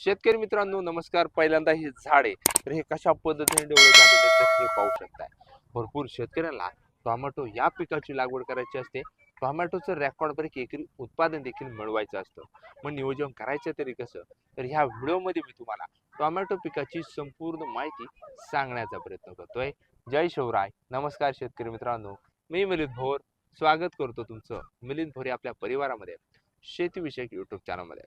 शेतकरी मित्रांनो नमस्कार. पहिल्यांदा हे झाडे तर हे कशा पद्धतीने डेव्हलप झालेले आहेत हे पाहू शकताय. भरपूर शेतकऱ्यांना टोमॅटो या पिकाची लागवड करायची असते. टोमॅटोचं रेकॉर्ड ब्रेक एकरी उत्पादन देखील मिळवायचं असतं. मग नियोजन करायचं तरी कसं? तर ह्या व्हिडिओमध्ये मी तुम्हाला टोमॅटो पिकाची संपूर्ण माहिती सांगण्याचा प्रयत्न करतोय. जय शिवराय. नमस्कार शेतकरी मित्रांनो. मी मिलिंद भोर. स्वागत करतो तुमचं मिलिंद भोरे आपल्या परिवारामध्ये. शेतीविषयक युट्यूब चॅनलमध्ये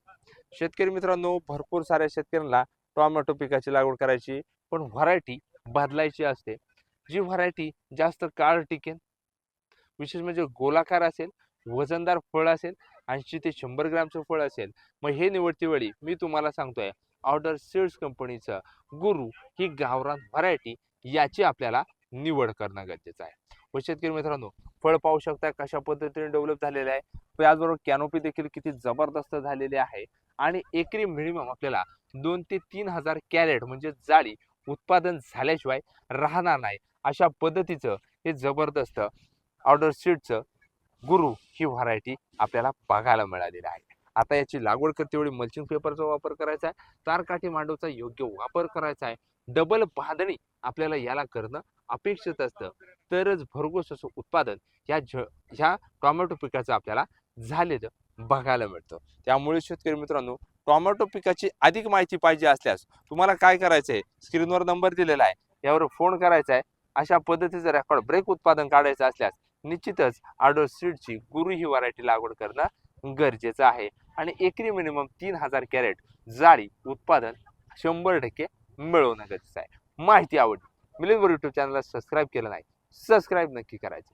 शेतकरी मित्रांनो भरपूर साऱ्या शेतकऱ्यांना टोमॅटो पिकाची लागवड करायची पण व्हरायटी बदलायची असते. जी व्हरायटी जास्त काळ टिकेल विशेष म्हणजे गोलाकार असेल वजनदार फळ असेल ऐंशी ते शंभर ग्रॅमचं फळ असेल मग हे निवडतेवेळी मी तुम्हाला सांगतोय ऑर्डर सीड्स कंपनीचं गुरु ही गावरान व्हरायटी याची आपल्याला निवड करणं गरजेचं आहे. व शेतकरी मित्रांनो फळ पाहू शकता कशा पद्धतीने डेव्हलप झालेलं आहे. त्याचबरोबर कॅनोपी देखील किती जबरदस्त झालेली आहे. आणि एकरी मिनिमम आपल्याला दोन ते तीन हजार कॅरेट म्हणजे जाळी उत्पादन झाल्याशिवाय राहणार नाही. अशा पद्धतीचं हे जबरदस्त ऑर्डर सीडचं गुरु ही व्हरायटी आपल्याला बघायला मिळालेली आहे. आता याची लागवड करते वेळी मल्चिंग पेपरचा वापर करायचा आहे. तारकाठी मांडवचा योग्य वापर करायचा आहे. डबल बांधणी आपल्याला याला करणं अपेक्षित असतं. तरच भरघोस असं उत्पादन ह्या झ ह्या टोमॅटो पिकाचं आपल्याला झालेलं बघायला मिळतं. त्यामुळे शेतकरी मित्रांनो टोमॅटो पिकाची अधिक माहिती पाहिजे असल्यास तुम्हाला काय करायचं आहे स्क्रीनवर नंबर दिलेला आहे. यावर फोन करायचा आहे अशा पद्धतीचं रेकॉर्ड ब्रेक उत्पादन काढायचं असल्यास निश्चितच आडो सीडची गुरु ही व्हरायटी लागवड करणं गरजेचं आहे. आणि एकरी मिनिमम तीन हजार कॅरेट जाळी उत्पादन शंभर टक्के मिळवणं गरजेचं आहे. माहिती आवडली. मिलिंद यूट्यूब चॅनलला सबस्क्राईब केलं नाही सबस्क्राईब नक्की करायचं.